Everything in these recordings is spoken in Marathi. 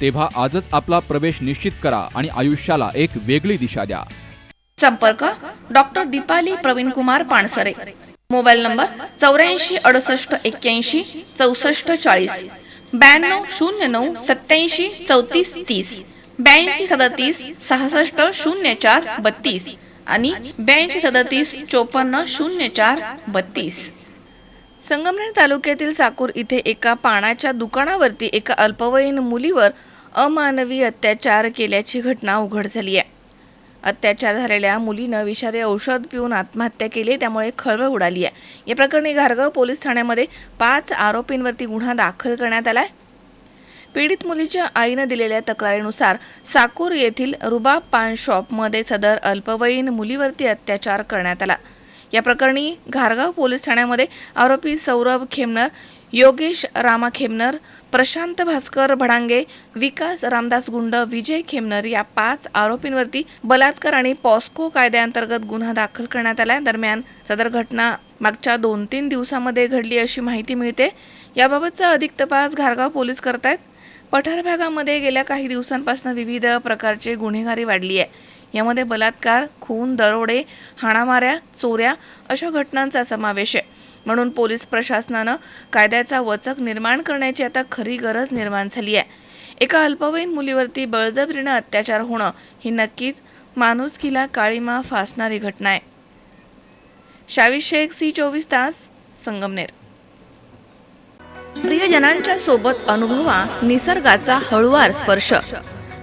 तेव्हा आजच आपला प्रवेश निश्चित करा आणि आयुष्याला एक वेगळी दिशा द्या. संपर्क doctor Deepali Pravin Kumar Pansare mobile number चौऱ्याऐंशी अडुसष्ट एक्क्याऐंशी चौसष्ट चाळीस. ब्याण्णव शून्य नऊ सत्याऐंशी चौतीस तीस. ब्याऐंशी सदतीस सहासष्ट शून्य चार बत्तीस आणि ब्याऐंशी सदतीस चोपन्न शून्य चार बत्तीस. संगमनेर तालुक्यातील साकूर इथे एका पानाच्या दुकानावरती एका अल्पवयीन मुलीवर अमानवी अत्याचार केल्याची घटना उघड झाली आहे. अत्याचार झालेल्या मुलीनं विषारी औषध पिऊन आत्महत्या केली त्यामुळे खळबळ उडाली आहे. या प्रकरणी घारगाव पोलीस ठाण्यामध्ये पाच आरोपींवरती गुन्हा दाखल करण्यात आलाय. पीडित मुलीच्या आईनं दिलेल्या तक्रारीनुसार साकूर येथील रुबाब पान शॉपमध्ये सदर अल्पवयीन मुलीवरती अत्याचार करण्यात आला. या प्रकरणी घारगाव पोलीस ठाण्यामध्ये आरोपी सौरभ खेमनर योगेश रामा खेमनर प्रशांत भास्कर भडांगे विकास रामदास गुंड विजय खेमनर या पाच आरोपींवरती बलात्कार आणि पॉस्को कायद्याअंतर्गत गुन्हा दाखल करण्यात आला दरम्यान सदर घटना मागच्या दोन तीन दिवसामध्ये घडली अशी माहिती मिळते. याबाबतचा अधिक तपास घारगाव पोलीस करतायत. पठार भागामध्ये गेल्या काही दिवसांपासून विविध प्रकारचे गुन्हेगारी वाढली आहे. यामध्ये बलात्कार खून दरोडे हाणामाऱ्या चोऱ्या अशा घटनांचा समावेश आहे. म्हणून पोलीस प्रशासनानं कायद्याचा वचक निर्माण करण्याची आता खरी गरज निर्माण झाली आहे. एका अल्पवयीन मुलीवरती बळजबरीनं अत्याचार होणं ही नक्कीच माणुसकीला काळीमा फासणारी घटना आहे. शावी शेख सी चोवीस तास संगमनेर. प्रियजनांच्या सोबत अनुभवा निसर्गाचा हळुवार स्पर्श.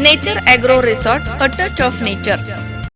Nature agro resort a touch of nature